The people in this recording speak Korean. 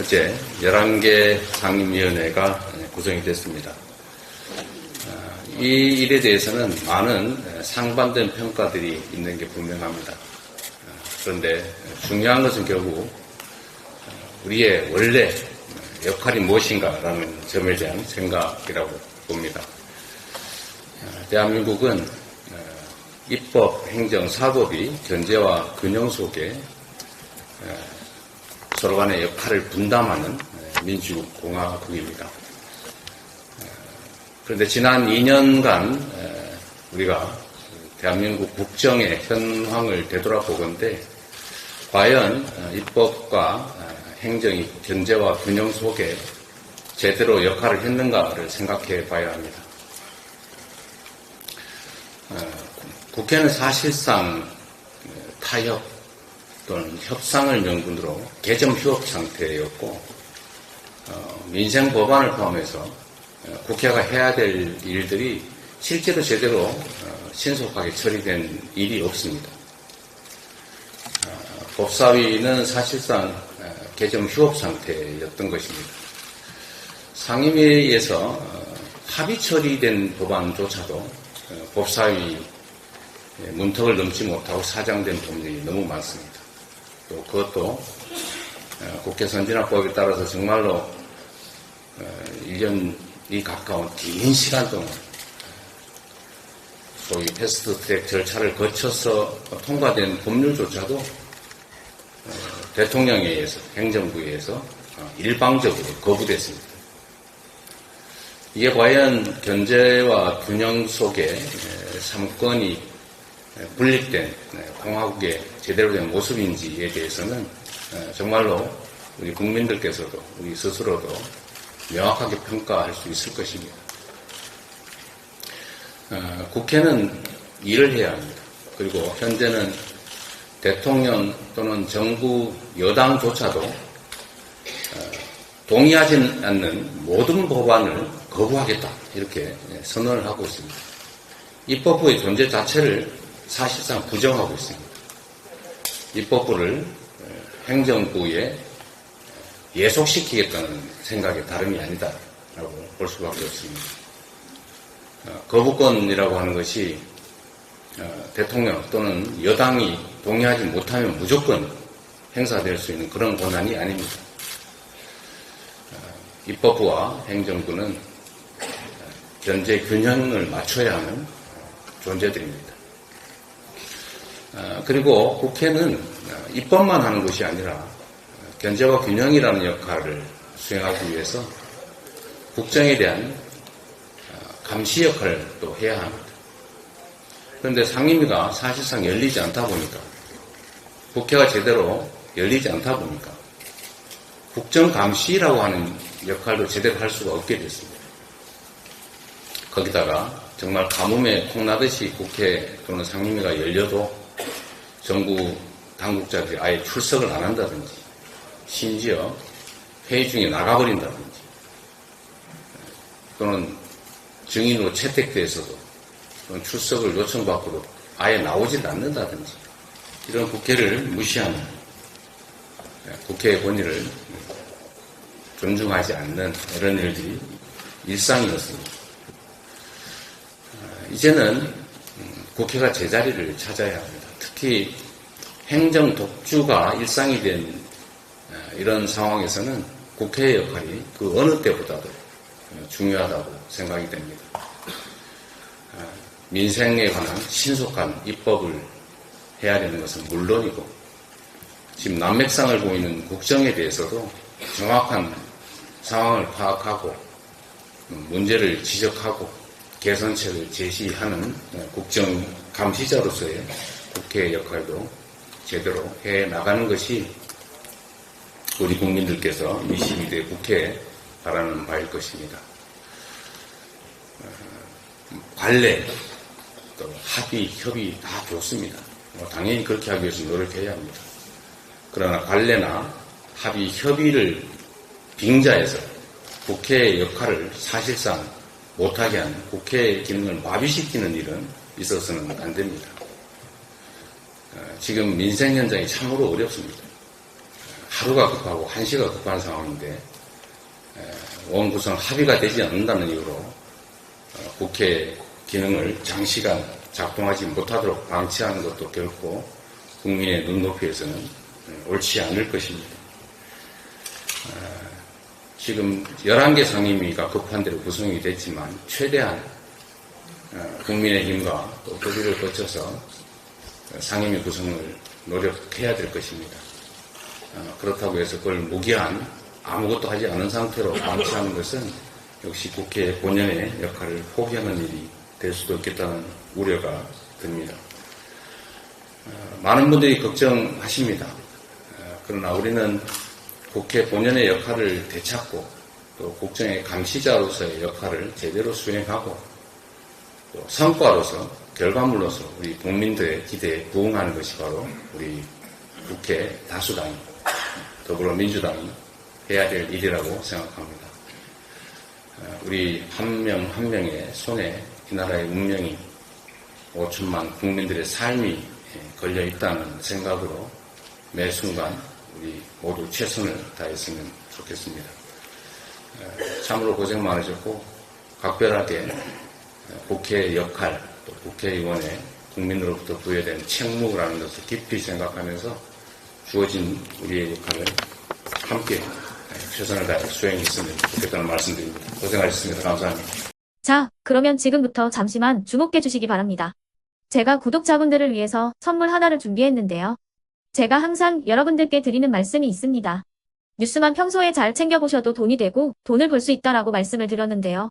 어제 11개 상임위원회가 구성이 됐습니다. 아, 이 일에 대해서는 많은 상반된 평가들이 있는 게 분명합니다. 아, 그런데 중요한 것은 결국 우리의 원래 역할이 무엇인가라는 점에 대한 생각이라고 봅니다. 아, 대한민국은 입법, 행정, 사법이 견제와 균형 속에 서로 간의 역할을 분담하는 민주공화국입니다. 그런데 지난 2년간 우리가 대한민국 국정의 현황을 되돌아보건대 과연 입법과 행정이 견제와 균형 속에 제대로 역할을 했는가를 생각해 봐야 합니다. 국회는 사실상 타협 또는 협상을 명분으로 개점 휴업 상태였고 어, 민생 법안을 포함해서 어, 국회가 해야 될 일들이 실제로 제대로 어, 신속하게 처리된 일이 없습니다. 어, 법사위는 사실상 어, 개점 휴업 상태였던 것입니다. 상임위에서 어, 합의 처리된 법안조차도 어, 법사위 문턱을 넘지 못하고 사장된 법률이 너무 많습니다. 또 그것도 어, 국회 선진화법에 따라서 정말로 1년이 가까운 긴 시간 동안 소위 패스트 트랙 절차를 거쳐서 통과된 법률조차도 어, 대통령에 의해서 행정부에 의해서 어, 일방적으로 거부됐습니다. 이게 과연 견제와 균형 속에 삼권이 분립된 공화국의 제대로 된 모습인지에 대해서는 정말로 우리 국민들께서도 우리 스스로도 명확하게 평가할 수 있을 것입니다. 국회는 일을 해야 합니다. 그리고 현재는 대통령 또는 정부 여당조차도 동의하지 않는 모든 법안을 거부하겠다 이렇게 선언을 하고 있습니다. 입법부의 존재 자체를 사실상 부정하고 있습니다. 입법부를 행정부에 예속시키겠다는 생각이 다름이 아니다라고 볼 수밖에 없습니다. 어, 거부권이라고 하는 것이 어, 대통령 또는 여당이 동의하지 못하면 무조건 행사될 수 있는 그런 권한이 아닙니다. 어, 입법부와 행정부는 견제 균형을 맞춰야 하는 존재들입니다. 어, 그리고 국회는 어, 입법만 하는 것이 아니라 견제와 균형이라는 역할을 수행하기 위해서 국정에 대한 어, 감시 역할을 또 해야 합니다. 그런데 상임위가 사실상 열리지 않다 보니까 국회가 제대로 열리지 않다 보니까 국정 감시라고 하는 역할도 제대로 할 수가 없게 됐습니다. 거기다가 정말 가뭄에 콩나듯이 국회 또는 상임위가 열려도 정부 당국자들이 아예 출석을 안 한다든지 심지어 회의 중에 나가버린다든지 또는 증인으로 채택돼서도 또는 출석을 요청받고도 아예 나오질 않는다든지 이런 국회를 무시하는 국회의 권위를 존중하지 않는 이런 일들이 일상이었습니다. 이제는 국회가 제자리를 찾아야 합니다. 특히 행정 독주가 일상이 된 어, 이런 상황에서는 국회의 역할이 그 어느 때보다도 중요하다고 생각이 됩니다. 어, 민생에 관한 신속한 입법을 해야 되는 것은 물론이고 지금 난맥상을 보이는 국정에 대해서도 정확한 상황을 파악하고 문제를 지적하고 개선책을 제시하는 국정 감시자로서의 국회의 역할도 제대로 해 나가는 것이 우리 국민들께서 22대 국회에 바라는 바일 것입니다. 어, 관례, 또 합의, 협의 다 좋습니다. 뭐 당연히 그렇게 하기 위해서 노력해야 합니다. 그러나 관례나 합의, 협의를 빙자해서 국회의 역할을 사실상 못하게 하는 국회의 기능을 마비시키는 일은 있어서는 안 됩니다. 지금 민생 현장이 참으로 어렵습니다. 하루가 급하고 한 시가 급한 상황인데 에, 원 구성 합의가 되지 않는다는 이유로 어, 국회 기능을 장시간 작동하지 못하도록 방치하는 것도 결코 국민의 눈높이에서는 에, 옳지 않을 것입니다. 어, 지금 11개 상임위가 급한 대로 구성이 됐지만 최대한 어, 국민의힘과 또 협의를 거쳐서 상임위 구성을 노력해야 될 것입니다. 어, 그렇다고 해서 그걸 무기한 아무것도 하지 않은 상태로 방치하는 것은 역시 국회 본연의 역할을 포기하는 일이 될 수도 있겠다는 우려가 듭니다. 어, 많은 분들이 걱정하십니다. 어, 그러나 우리는 국회 본연의 역할을 되찾고 또 국정의 감시자로서의 역할을 제대로 수행하고 또 성과로서 결과물로서 우리 국민들의 기대에 부응하는 것이 바로 우리 국회 다수당이 더불어민주당이 해야 될 일이라고 생각합니다. 어, 우리 한명한 명의 손에 이 나라의 운명이 5천만 국민들의 삶이 예, 걸려 있다는 생각으로 매 순간 우리 모두 최선을 다했으면 좋겠습니다. 어, 참으로 고생 많으셨고 각별하게 어, 국회의 역할 또 국회의원의 국민으로부터 부여된 책무라는 것을 깊이 생각하면서 주어진 우리의 역할을 함께 예, 최선을 다해 수행했으면 좋겠다는 말씀드립니다. 고생하셨습니다. 감사합니다. 자, 그러면 지금부터 잠시만 주목해 주시기 바랍니다. 제가 구독자분들을 위해서 선물 하나를 준비했는데요. 제가 항상 여러분들께 드리는 말씀이 있습니다. 뉴스만 평소에 잘 챙겨보셔도 돈이 되고 돈을 벌 수 있다라고 말씀을 드렸는데요.